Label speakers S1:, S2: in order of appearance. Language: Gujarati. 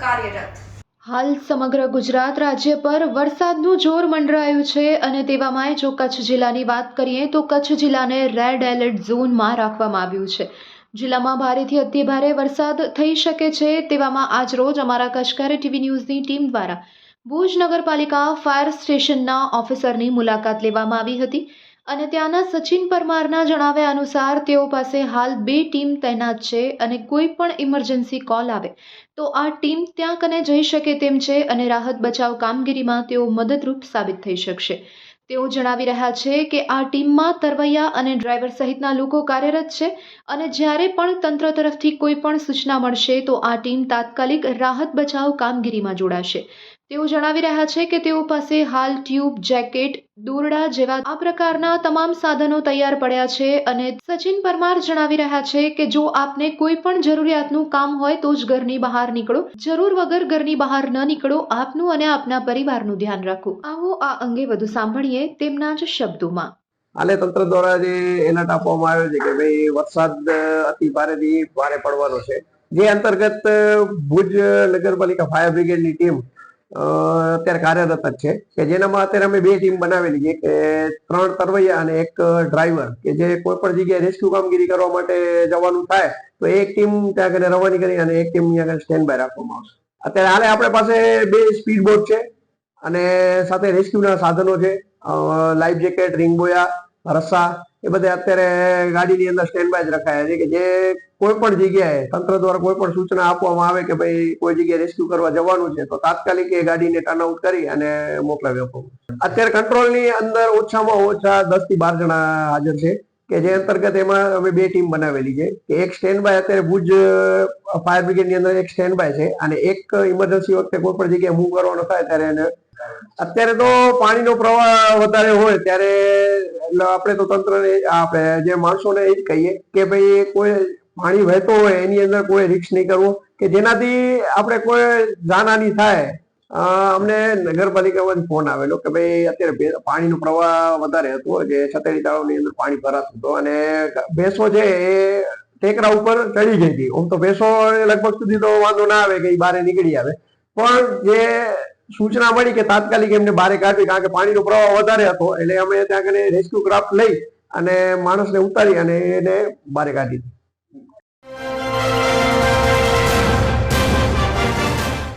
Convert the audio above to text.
S1: કાર્યરત.
S2: હાલ સમગ્ર ગુજરાત રાજ્ય પર વરસાદનું જોર મંડરાયું છે અને તેવામાં જો કચ્છ જિલ્લાની વાત કરીએ તો કચ્છ જિલ્લાને રેડ એલર્ટ ઝોનમાં રાખવામાં આવ્યું છે. જિલ્લામાં ભારેથી અતિભારે વરસાદ થઈ શકે છે તેવામાં આજરોજ અમારા કચ્છકારી ટીવી ન્યૂઝની ટીમ દ્વારા ભુજ નગરપાલિકા ફાયર સ્ટેશનના ઓફિસરની મુલાકાત લેવામાં આવી હતી. અને ત્યાંના સચિન પરમારના જણાવ્યા અનુસાર તેઓ પાસે હાલ બે ટીમ તૈનાત છે અને કોઈ પણ ઇમરજન્સી કોલ આવે તો આ ટીમ ત્યાં કને જઈ શકે તેમ છે અને રાહત બચાવ કામગીરીમાં તેઓ મદદરૂપ સાબિત થઈ શકશે. તેઓ જણાવી રહ્યા છે કે આ ટીમમાં તરવૈયા અને ડ્રાઈવર સહિતના લોકો કાર્યરત છે અને જ્યારે પણ તંત્ર તરફથી કોઈ પણ સૂચના મળશે તો આ ટીમ તાત્કાલિક રાહત બચાવ કામગીરીમાં જોડાશે. તેઓ જણાવી રહ્યા છે કે તેઓ પાસે હાલ ટ્યુબ, જેકેટ, દોરડા જેવા આ પ્રકારના તમામ સાધનો તૈયાર પડ્યા છે અને સચિન પરમાર જણાવી રહ્યા છે કે જો આપને કોઈ પણ જરૂરિયાતનું કામ હોય તો જ ઘરની બહાર નીકળો. જરૂર વગર ઘરની બહાર ન નીકળો. આપનું અને આપના પરિવારનું ધ્યાન રાખો. આવો આ અંગે વધુ સાંભળીએ તેમના જ શબ્દોમાં.
S3: હાલે તંત્ર દ્વારા જે એલર્ટ આપવામાં આવ્યો છે કે ભાઈ વરસાદ અતિ ભારેથી ભારે પડવાનો છે. જે અંતર્ગત ભુજ નગરપાલિકા ફાયર બ્રિગેડની ટીમ અત્યારે કાર્યરત જ છે કે જેનામાં અત્યારે અમે બે ટીમ બનાવેલી છે. કે ત્રણ તરવૈયા અને એક ડ્રાઈવર કે જે કોઈ પણ જગ્યાએ રેસ્ક્યુ કામગીરી કરવા માટે જવાનું થાય, તો એક ટીમ ત્યાં આગળ રવાની કરી અને એક ટીમ ત્યાં આગળ સ્ટેન્ડ બાય રાખવામાં આવશે. અત્યારે હાલે આપણે પાસે બે સ્પીડ બોટ છે અને સાથે રેસ્ક્યુના સાધનો છે. લાઈફ જેકેટ રિંગબોયા રસ્સા એ બધા અત્યારે ગાડીની અંદર સ્ટેન્ડ બાય જ રખાયા છે. કે જે કોઈ પણ જગ્યાએ તંત્ર દ્વારા કોઈ પણ સૂચના આપવામાં આવે કે ભાઈ કોઈ જગ્યાએ રેસ્ક્યુ કરવા જવાનું છે, તો તાત્કાલિક એ ગાડીને ટર્ન આઉટ કરી અને મોકલાવી આપવામાં અત્યારે કંટ્રોલની અંદર ઓછામાં ઓછા દસથી બાર જણા હાજર છે. કે જે અંતર્ગત એમાં અમે બે ટીમ બનાવેલી છે. કે એક સ્ટેન્ડ બાય અત્યારે ભુજ ફાયર બ્રિગેડની અંદર એક સ્ટેન્ડ બાય છે અને એક ઇમરજન્સી વખતે કોઈ પણ જગ્યાએ મૂવ કરવાનો થાય ત્યારે એને અત્યારે તો પાણીનો પ્રવાહ વધારે હોય ત્યારે આપણે તો તંત્રને, આપણે જે માણસોને એ જ કહીએ કે ભાઈ કોઈ પાણી વહેતો હોય, એની અંદર કોઈ રિક્સ નહીં કરવો, કે જેનાથી આપણે કોઈ જાનહાની થાય. અમને નગરપાલિકામાંથી ફોન આવેલો કે ભાઈ અત્યારે પાણીનો પ્રવાહ વધારે હતો, જે સતેડી તળાવની અંદર પાણી ભરાતું હતું અને ભેંસો છે એ ટેકરા ઉપર ચડી ગઈ હતી. આમ તો ભેંસો લગભગ સુધી તો વાંધો ના આવે કે એ બહાર નીકળી આવે. પણ જે સૂચના મળી કે તાત્કાલિક એમને બહાર કાઢવી, કારણ કે પાણીનો પ્રવાહ વધારે હતો. એટલે અમે ત્યાં રેસ્ક્યુ ક્રાફ્ટ લઈ અને માણસને ઉતારી અને એને બહાર કાઢી દીધી.